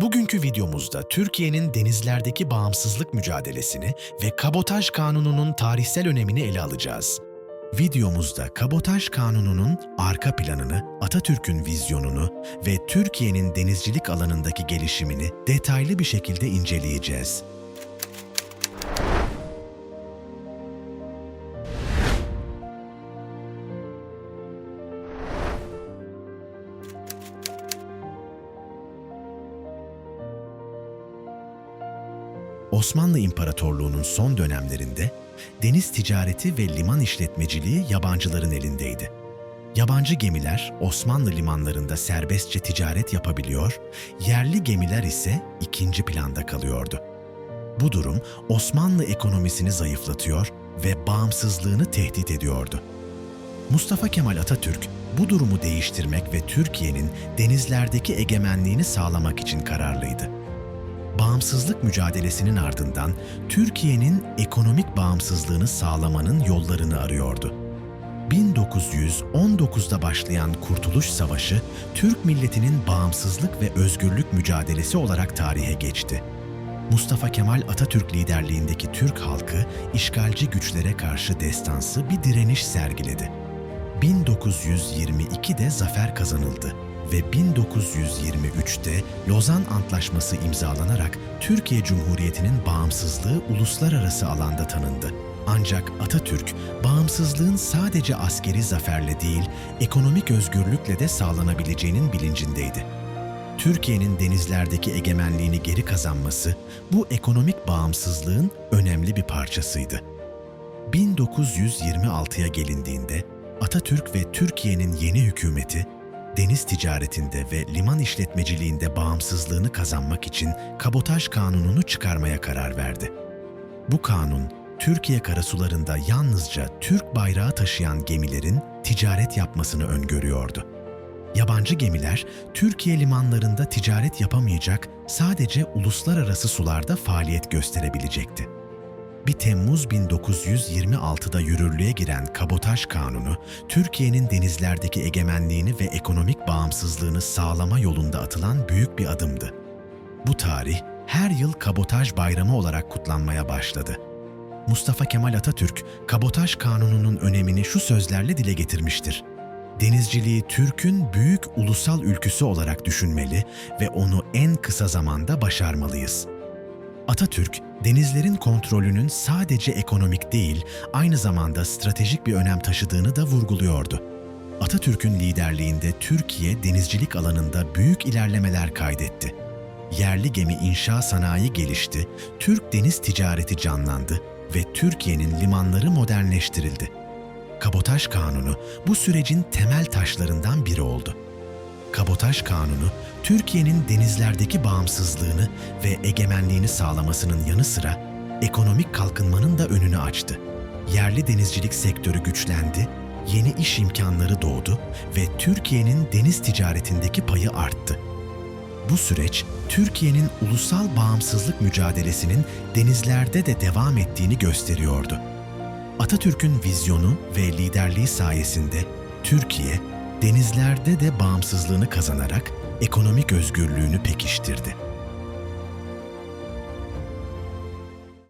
Bugünkü videomuzda Türkiye'nin denizlerdeki bağımsızlık mücadelesini ve kabotaj kanununun tarihsel önemini ele alacağız. Videomuzda kabotaj kanununun arka planını, Atatürk'ün vizyonunu ve Türkiye'nin denizcilik alanındaki gelişimini detaylı bir şekilde inceleyeceğiz. Osmanlı İmparatorluğu'nun son dönemlerinde deniz ticareti ve liman işletmeciliği yabancıların elindeydi. Yabancı gemiler Osmanlı limanlarında serbestçe ticaret yapabiliyor, yerli gemiler ise ikinci planda kalıyordu. Bu durum Osmanlı ekonomisini zayıflatıyor ve bağımsızlığını tehdit ediyordu. Mustafa Kemal Atatürk bu durumu değiştirmek ve Türkiye'nin denizlerdeki egemenliğini sağlamak için kararlıydı bağımsızlık mücadelesinin ardından Türkiye'nin ekonomik bağımsızlığını sağlamanın yollarını arıyordu. 1919'da başlayan Kurtuluş Savaşı, Türk milletinin bağımsızlık ve özgürlük mücadelesi olarak tarihe geçti. Mustafa Kemal Atatürk liderliğindeki Türk halkı işgalci güçlere karşı destansı bir direniş sergiledi. 1922'de zafer kazanıldı ve 1923'te Lozan Antlaşması imzalanarak Türkiye Cumhuriyeti'nin bağımsızlığı uluslararası alanda tanındı. Ancak Atatürk, bağımsızlığın sadece askeri zaferle değil, ekonomik özgürlükle de sağlanabileceğinin bilincindeydi. Türkiye'nin denizlerdeki egemenliğini geri kazanması bu ekonomik bağımsızlığın önemli bir parçasıydı. 1926'ya gelindiğinde Atatürk ve Türkiye'nin yeni hükümeti deniz ticaretinde ve liman işletmeciliğinde bağımsızlığını kazanmak için kabotaj kanununu çıkarmaya karar verdi. Bu kanun, Türkiye karasularında yalnızca Türk bayrağı taşıyan gemilerin ticaret yapmasını öngörüyordu. Yabancı gemiler Türkiye limanlarında ticaret yapamayacak, sadece uluslararası sularda faaliyet gösterebilecekti. 1 Temmuz 1926'da yürürlüğe giren Kabotaj Kanunu, Türkiye'nin denizlerdeki egemenliğini ve ekonomik bağımsızlığını sağlama yolunda atılan büyük bir adımdı. Bu tarih her yıl Kabotaj Bayramı olarak kutlanmaya başladı. Mustafa Kemal Atatürk, Kabotaj Kanunu'nun önemini şu sözlerle dile getirmiştir. Denizciliği Türk'ün büyük ulusal ülküsü olarak düşünmeli ve onu en kısa zamanda başarmalıyız.'' Atatürk, denizlerin kontrolünün sadece ekonomik değil, aynı zamanda stratejik bir önem taşıdığını da vurguluyordu. Atatürk'ün liderliğinde Türkiye denizcilik alanında büyük ilerlemeler kaydetti. Yerli gemi inşa sanayi gelişti, Türk deniz ticareti canlandı ve Türkiye'nin limanları modernleştirildi. Kabotaj Kanunu bu sürecin temel taşlarından biri oldu. Kabotaj Kanunu, Türkiye'nin denizlerdeki bağımsızlığını ve egemenliğini sağlamasının yanı sıra ekonomik kalkınmanın da önünü açtı. Yerli denizcilik sektörü güçlendi, yeni iş imkanları doğdu ve Türkiye'nin deniz ticaretindeki payı arttı. Bu süreç Türkiye'nin ulusal bağımsızlık mücadelesinin denizlerde de devam ettiğini gösteriyordu. Atatürk'ün vizyonu ve liderliği sayesinde Türkiye denizlerde de bağımsızlığını kazanarak ekonomik özgürlüğünü pekiştirdi.